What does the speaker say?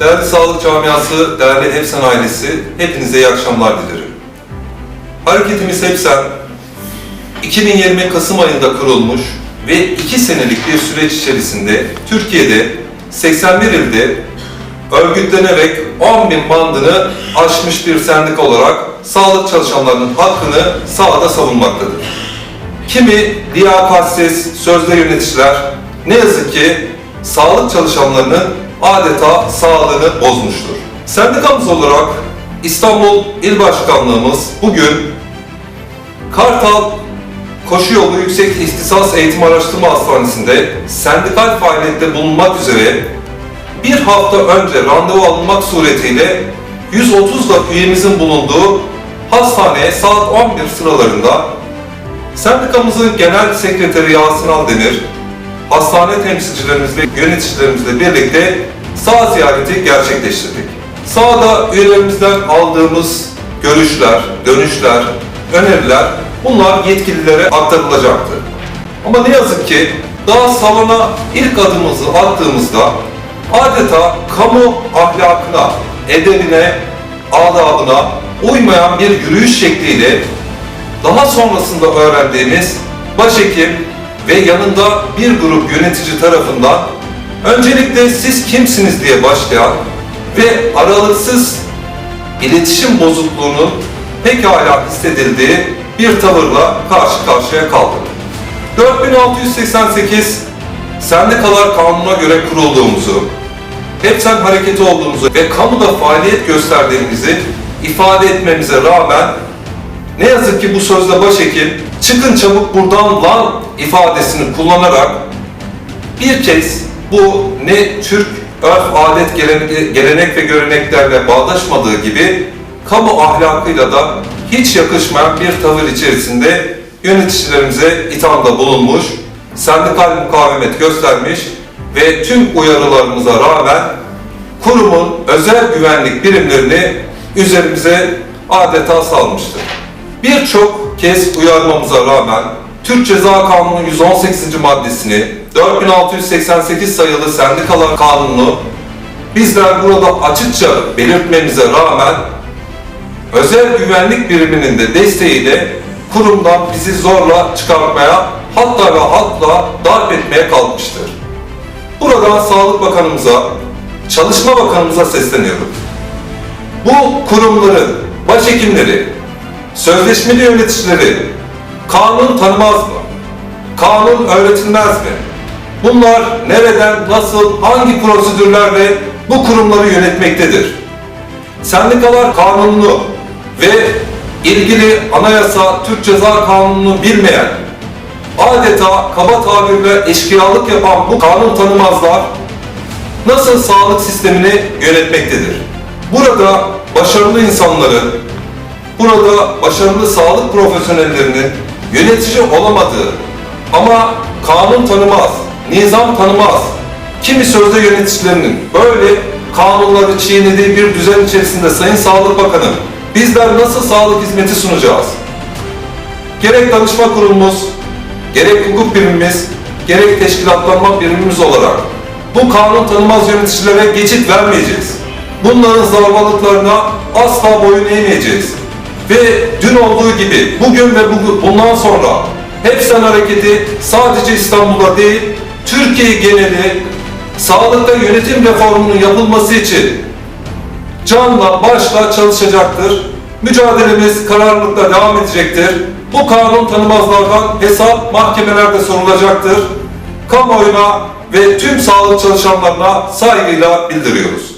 Değerli sağlık camiası, değerli Hepsen ailesi, hepinize iyi akşamlar dilerim. Hareketimiz Hepsen, 2020 Kasım ayında kurulmuş ve 2 senelik bir süreç içerisinde Türkiye'de 81 ilde örgütlenerek 10 bin bandını aşmış bir sendika olarak sağlık çalışanlarının hakkını sahada savunmaktadır. Kimi liyakatsiz sözde yöneticiler ne yazık ki sağlık çalışanlarının adeta sağlığını bozmuştur. Sendikamız olarak İstanbul İl Başkanlığımız bugün Kartal Koşu Yolu Yüksek İhtisas Eğitim Araştırma Hastanesi'nde sendikal faaliyette bulunmak üzere bir hafta önce randevu alınmak suretiyle 130 da üyemizin bulunduğu hastaneye saat 11 sıralarında Sendikamızın genel sekreteri Yasin Aldemir, hastane temsilcilerimizle, yöneticilerimizle birlikte saha ziyareti gerçekleştirdik. Sahada üyelerimizden aldığımız görüşler, dönüşler, öneriler bunlar yetkililere aktarılacaktı. Ama ne yazık ki daha salona ilk adımımızı attığımızda adeta kamu ahlakına, edebine, adabına uymayan bir yürüyüş şekliyle daha sonrasında öğrendiğimiz başhekim ve yanında bir grup yönetici tarafından öncelikle siz kimsiniz diye başlayan ve aralıksız iletişim bozukluğunun pekala hissedildiği bir tavırla karşı karşıya kaldık. 4688 Sendikalar Kanunu'na göre kurulduğumuzu, hepsen hareketi olduğumuzu ve kamuda faaliyet gösterdiğimizi ifade etmemize rağmen ne yazık ki bu sözde başhekim çıkın çabuk buradan lan ifadesini kullanarak bir kez bu ne Türk örf, adet, gelenek, ve göreneklerle bağdaşmadığı gibi kamu ahlakıyla da hiç yakışmayan bir tavır içerisinde yöneticilerimize ithamda bulunmuş, sendikal mukavemet göstermiş ve tüm uyarılarımıza rağmen kurumun özel güvenlik birimlerini üzerimize adeta salmıştır. Birçok kez uyarmamıza rağmen Türk Ceza Kanunu 118. maddesini 4688 sayılı Sendikalar Kanunu bizler burada açıkça belirtmemize rağmen özel güvenlik biriminin de desteğiyle kurumdan bizi zorla çıkartmaya hatta ve hatta darp etmeye kalkmıştır. Buradan Sağlık Bakanımıza, Çalışma Bakanımıza sesleniyorum. Bu kurumların başhekimleri, sözleşmeli yöneticileri kanun tanımaz mı? Kanun öğretilmez mi? Bunlar nereden, nasıl, hangi prosedürlerle bu kurumları yönetmektedir? Sendikalar kanununu ve ilgili anayasa Türk Ceza Kanunu'nu bilmeyen, adeta kaba tabirle eşkıyalık yapan bu kanun tanımazlar nasıl sağlık sistemini yönetmektedir? Burada başarılı insanların, burada başarılı sağlık profesyonellerinin yönetici olamadığı ama kanun tanımaz, nizam tanımaz, kimi sözde yöneticilerinin böyle kanunları çiğnediği bir düzen içerisinde Sayın Sağlık Bakanı bizler nasıl sağlık hizmeti sunacağız? Gerek danışma kurulumuz, gerek hukuk birimimiz, gerek teşkilatlanma birimimiz olarak bu kanun tanımaz yöneticilere geçit vermeyeceğiz. Bunların zorbalıklarına asla boyun eğmeyeceğiz. Ve dün olduğu gibi bugün ve bundan sonra Hepsen Hareketi sadece İstanbul'da değil, Türkiye geneli sağlıkta yönetim reformunun yapılması için canla başla çalışacaktır. Mücadelemiz kararlılıkla devam edecektir. Bu kanun tanımazlardan hesap mahkemelerde sorulacaktır. Kamuoyuna ve tüm sağlık çalışanlarına saygıyla bildiriyoruz.